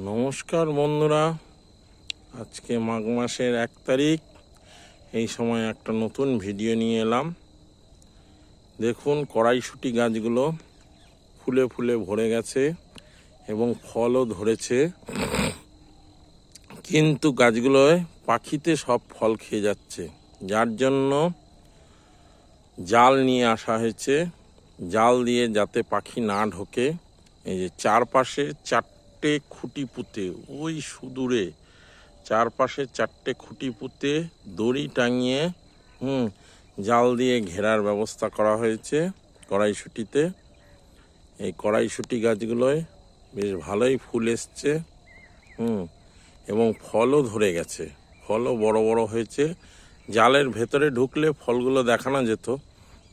নমস্কার বন্ধুরা। আজকে মাঘ মাসের এক তারিখ। এই সময় একটা নতুন ভিডিও নিয়ে এলাম। দেখুন, কড়াইশুটি গাছগুলো ফুলে ফুলে ভরে গেছে এবং ফলও ধরেছে। কিন্তু গাছগুলোয় পাখিতে সব ফল খেয়ে যাচ্ছে। যার জন্য জাল নিয়ে আসা হয়েছে। জাল দিয়ে যাতে পাখি না ঢোকে। এই যে চারপাশে চারটে খুঁটি পুঁতে ওই সুদূরে চারপাশে চারটে খুঁটি পুঁতে দড়ি টাঙিয়ে, হুম, জাল দিয়ে ঘেরার ব্যবস্থা করা হয়েছে কড়াইশুটিতে। এই কড়াইশুটি গাছগুলোয় বেশ ভালোই ফুল এসছে, হুম, এবং ফলও ধরে গেছে। ফলও বড় বড় হয়েছে। জালের ভেতরে ঢুকলে ফলগুলো দেখানো যেত,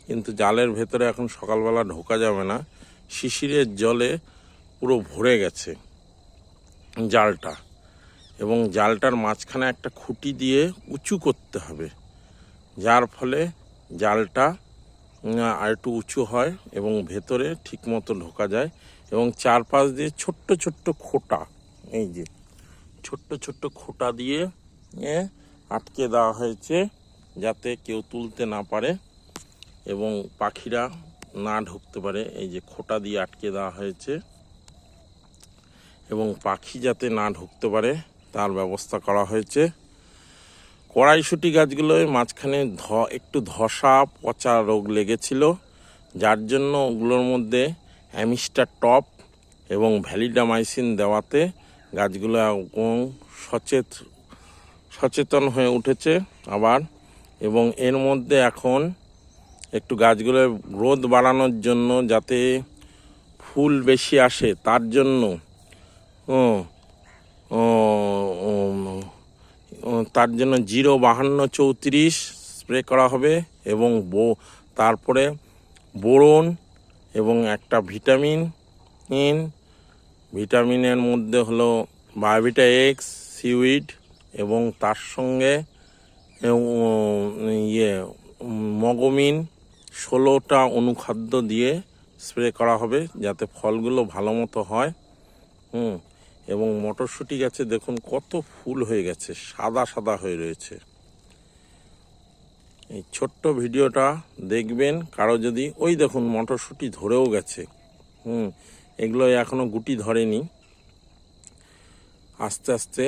কিন্তু জালের ভেতরে এখন সকালবেলা ঢোকা যাবে না। শিশিরের জলে পুরো ভরে গেছে। জালটা। এবং জালটার মাঝখানে একটা খুঁটি দিয়ে উঁচু করতে হবে। যার ফলে জালটা আর একটু উঁচু হয় এবং ভেতরে ঠিকমতো ঢোকা যায় এবং চারপাশ দিয়ে ছোট্ট ছোট্ট খোটা, এই যে ছোট্ট ছোট্ট খোটা দিয়ে আটকে দেওয়া হয়েছে যাতে কেউ তুলতে না পারে এবং পাখিরা না ঢুকতে পারে। এই যে খোটা দিয়ে আটকে দেওয়া হয়েছে। এবং পাখি যাতে না ঢুকতে পারে, তার ব্যবস্থা করা হয়েছে। কড়াইশুটি গাছগুলোয় মাঝখানে ধ, একটু ধসা পচা রোগ লেগেছিল, যার জন্য ওগুলোর মধ্যে অ্যামিস্টার টপ এবং ভ্যালিডামাইসিন দেওয়াতে গাছগুলো এবং সচেত, সচেতন হয়ে উঠেছে আবার। এবং এর মধ্যে এখন একটু গাছগুলোর গ্রোথ বাড়ানোর জন্য যাতে ফুল বেশি আসে, তার জন্য তার জন্য জিরো বাহান্ন চৌত্রিশ স্প্রে করা হবে এবং বো, তারপরে বোরন এবং একটা ভিটামিন ইন। ভিটামিনের মধ্যে হলো বায়োভিটা এক্স, সিউইড এবং তার সঙ্গে ইয়ে মগমিন ষোলোটা অনুখাদ্য দিয়ে স্প্রে করা হবে যাতে ফলগুলো ভালো মতো হয়। হুম। এবং মটরশুঁটি গাছে দেখুন কত ফুল হয়ে গেছে, সাদা সাদা হয়ে রয়েছে। এই ছোট্ট ভিডিওটা দেখবেন, কারও যদি, ওই দেখুন মটরশুঁটি ধরেও গেছে। হুম এগুলো এখনও গুটি ধরেনি। আস্তে আস্তে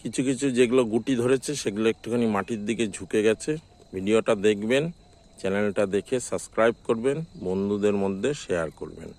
কিছু কিছু যেগুলো গুটি ধরেছে, সেগুলো একটুখানি মাটির দিকে ঝুঁকে গেছে। ভিডিওটা দেখবেন, চ্যানেলটা দেখে সাবস্ক্রাইব করবেন, বন্ধুদের মধ্যে শেয়ার করবেন।